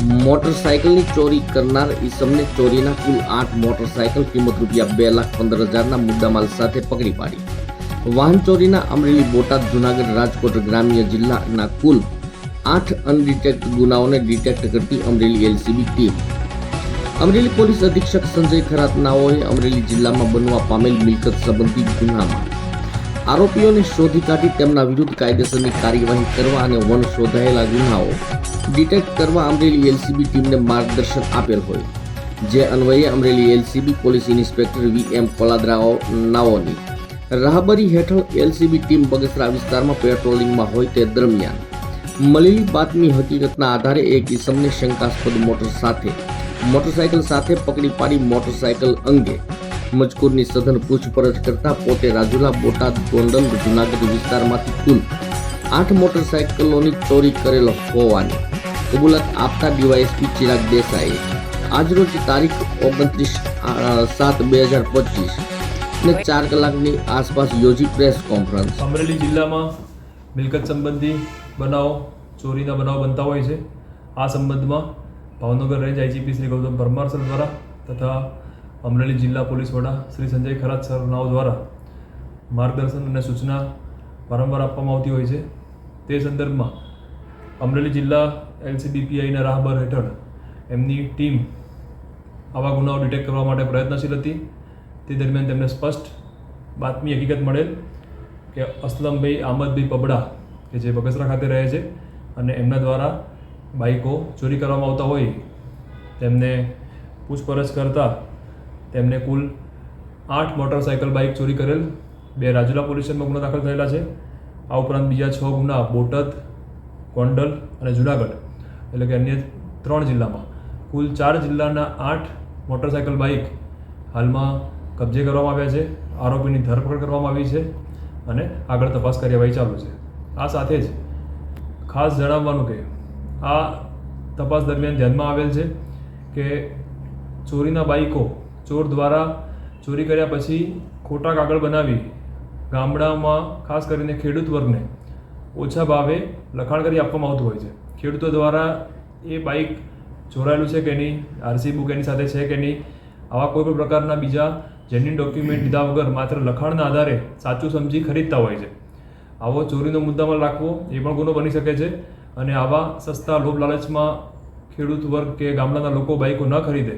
મોટરસાયકલની ચોરી કરનાર ઈસમને ચોરીના કુલ આઠ મોટરસાયકલ કિંમત રૂપિયા બે લાખ પંદર હજારના મુદ્દામાલ સાથે પકડી પાડી. વાહન ચોરીના અમરેલી બોટાદ જુનાગઢ રાજકોટ ગ્રામ્ય જિલ્લાના કુલ આઠ અનડિટેક્ટ ગુનાઓને ડિટેક્ટ કરતી Amreli LCB team. Amreli police અધિક્ષક સંજય ખરાતનાઓએ અમરેલી જિલ્લામાં બનવા પામેલ મિલકત સંબંધી ગુનામાં આરોપીઓને શોધી કાઢી તેમના વિરુદ્ધ કાયદેસરની કાર્યવાહી કરવા અને વન શોધાયેલા ગુનાઓ ડિટેક્ટ કરવા અમરેલી એલસીબી ટીમને માર્ગદર્શન આપેલ હોય. જે અન્વયે Amreli LCB police inspector V M કોલાદરાઓ નાઓની રાહબરી હેઠળ એલસીબી ટીમ બગસરા વિસ્તારમાં પેટ્રોલિંગમાં હોય તે દરમિયાન મળેલી બાતમી હકીકતના આધારે એક ઇસમને શંકાસ્પદ મોટર સાથે, મોટરસાયકલ સાથે પકડી પાડી મોટરસાયકલ અંગે મજકૂરની સઘન પૂછપરછ કરતા પોતે રાજુલા બોટાદ ગોંડલ જુનાગઢ વિસ્તારમાંથી કુલ આઠ મોટરસાયકલોની ચોરી કરેલ હોવાની કબૂલાત આપતા ડીવાયએસપી ચિરાગ દેસાઈએ આજરોજ તારીખ ઓગણત્રીસ સાત બે હજાર પચીસ ને ચાર કલાકની આસપાસ યોજી પ્રેસ કોન્ફરન્સ અમરેલી જિલ્લામાં મિલકત સંબંધી બનાવ ચોરીના બનાવ બનતા હોય છે આ સંબંધમાં Bhavnagar range IGP Shri Gautam Parmar sir દ્વારા તથા અમરેલી જિલ્લા પોલીસ વડા શ્રી સંજય ખરાત સર નાવ દ્વારા માર્ગદર્શન અને સૂચના વારંવાર આપવામાં આવતી હોય છે તે સંદર્ભમાં અમરેલી જિલ્લા એલસીબીપીઆઈના રાહબર હેઠળ એમની ટીમ આવા ગુનાઓ ડિટેક્ટ કરવા માટે પ્રયત્નશીલ હતી. તે દરમિયાન તેમને સ્પષ્ટ બાતમી હકીકત મળેલ કે અસલમભાઈ આમદભાઈ પબડા, કે જે બગસરા ખાતે રહે છે અને એમના દ્વારા બાઇકો ચોરી કરવામાં આવતા હોય, તેમને પૂછપરછ કરતા તેમને કુલ આઠ મોટરસાયકલ બાઇક ચોરી કરેલ, બે રાજુલા પોલીસમાં ગુના દાખલ થયેલા છે. આ ઉપરાંત બીજા છ ગુના બોટાદ, ગોંડલ અને જુનાગઢ. એટલે કે અન્ય ત્રણ જિલ્લામાં. કુલ ચાર જિલ્લાના આઠ મોટરસાયકલ બાઇક હાલમાં કબજે કરવામાં આવ્યા છે, આરોપીની ધરપકડ કરવામાં આવી છે અને આગળ તપાસ કાર્યવાહી ચાલુ છે. આ સાથે જ ખાસ જણાવવાનું કે આ તપાસ દરમિયાન ધ્યાનમાં આવેલ છે કે ચોરીના બાઇકો ચોર દ્વારા ચોરી કર્યા પછી ખોટા કાગળ બનાવી ગામડામાં ખાસ કરીને ખેડૂત વર્ગને ઓછા ભાવે લખાણ કરી આપવામાં આવતું હોય છે. ખેડૂતો દ્વારા એ બાઇક ચોરાયેલું છે કે નહીં, આરસી બુક એની સાથે છે કે નહીં, આવા કોઈ પણ પ્રકારના બીજા જેન્યુન ડોક્યુમેન્ટ લીધા વગર માત્ર લખાણના આધારે સાચું સમજી ખરીદતા હોય છે. આવો ચોરીનો મુદ્દામાં રાખવો એ પણ ગુનો બની શકે છે અને આવા સસ્તા લોભ લાલચમાં ખેડૂત વર્ગ કે ગામડાના લોકો બાઇકો ન ખરીદે.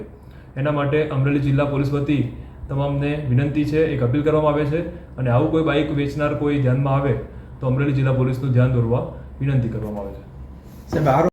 એના માટે અમરેલી જિલ્લા પોલીસ વતી તમામને વિનંતી છે, એક અપીલ કરવામાં આવે છે અને આવું કોઈ બાઇક વેચનાર કોઈ ધ્યાનમાં આવે તો અમરેલી જિલ્લા પોલીસનું ધ્યાન દોરવા વિનંતી કરવામાં આવે છે. سبعة